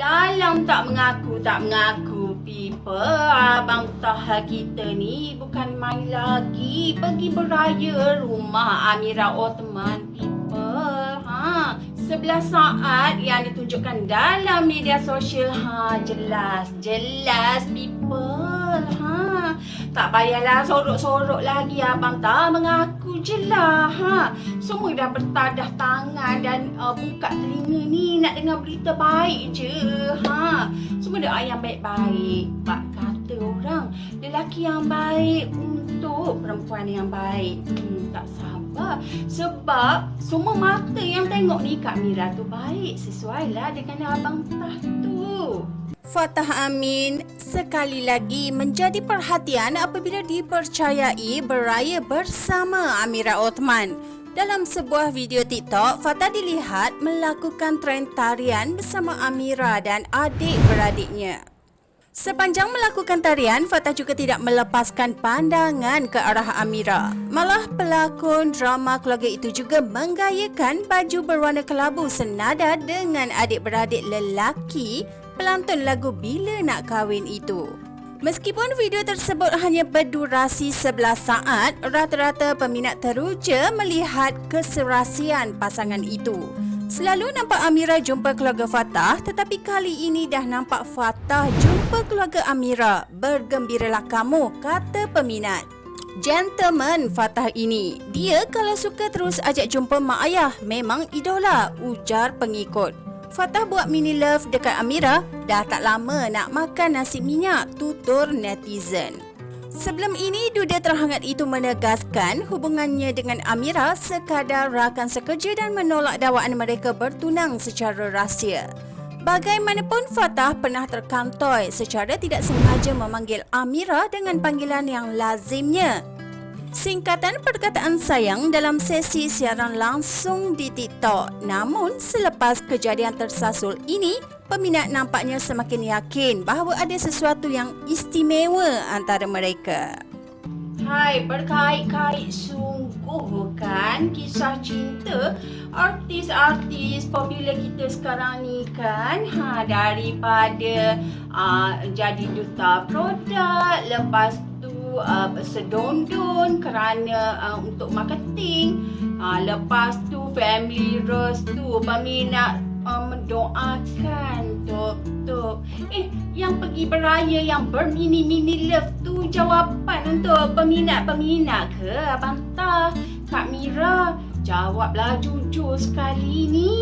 Dalam tak mengaku, tak mengaku people Abang Taha kita ni bukan main lagi. Pergi beraya rumah Amira people ha, 11 saat yang ditunjukkan dalam media sosial ha, Jelas, jelas people ha. Tak payahlah sorok-sorok lagi Abang tak mengaku je lah ha. Semua dah bertadah tangan dan uh, buka telinga ni nak dengar berita baik je ha. Semua doa yang baik-baik Pak kata orang lelaki yang baik untuk perempuan yang baik hmm, Tak sebab semua mata yang tengok ni Kak Mira tu baik Sesuai lah dengan Abang Tah tu Fatah Amin sekali lagi menjadi perhatian apabila dipercayai beraya bersama Amira Othman. Dalam sebuah video TikTok, Fatah dilihat melakukan tren tarian bersama Amira dan adik-beradiknya. Sepanjang melakukan tarian, Fatah juga tidak melepaskan pandangan ke arah Amira. Malah pelakon drama keluarga itu juga menggayakan baju berwarna kelabu senada dengan adik-beradik lelaki pelantun lagu Bila Nak Kahwin itu. Meskipun video tersebut hanya berdurasi 11 saat, rata-rata peminat teruja melihat keserasian pasangan itu. Selalu nampak Amira jumpa keluarga Fatah tetapi kali ini dah nampak Fatah jumpa keluarga Amira. Bergembiralah kamu, kata peminat. Gentleman Fatah ini, dia kalau suka terus ajak jumpa mak ayah, memang idola, ujar pengikut. Fatah buat mini love dekat Amira, dah tak lama nak makan nasi minyak, tutur netizen. Sebelum ini, duda terhangat itu menegaskan hubungannya dengan Amira sekadar rakan sekerja dan menolak dakwaan mereka bertunang secara rahsia. Bagaimanapun Fatah pernah terkantoi secara tidak sengaja memanggil Amira dengan panggilan yang lazimnya. Singkatan perkataan sayang dalam sesi siaran langsung di TikTok. Namun selepas kejadian tersasul ini, peminat nampaknya semakin yakin bahawa ada sesuatu yang istimewa antara mereka. Hai, berkait-kait sungguh bukan kisah cinta artis-artis popular kita sekarang ni kan ha, daripada uh, jadi duta produk lepas uh, sedondon kerana uh, untuk marketing. Uh, lepas tu family restu peminat uh, mendoakan tok tok eh yang pergi beraya yang bermini-mini love tu jawapan untuk peminat-peminat ke abang Tah? Kak Mira jawablah jujur sekali ni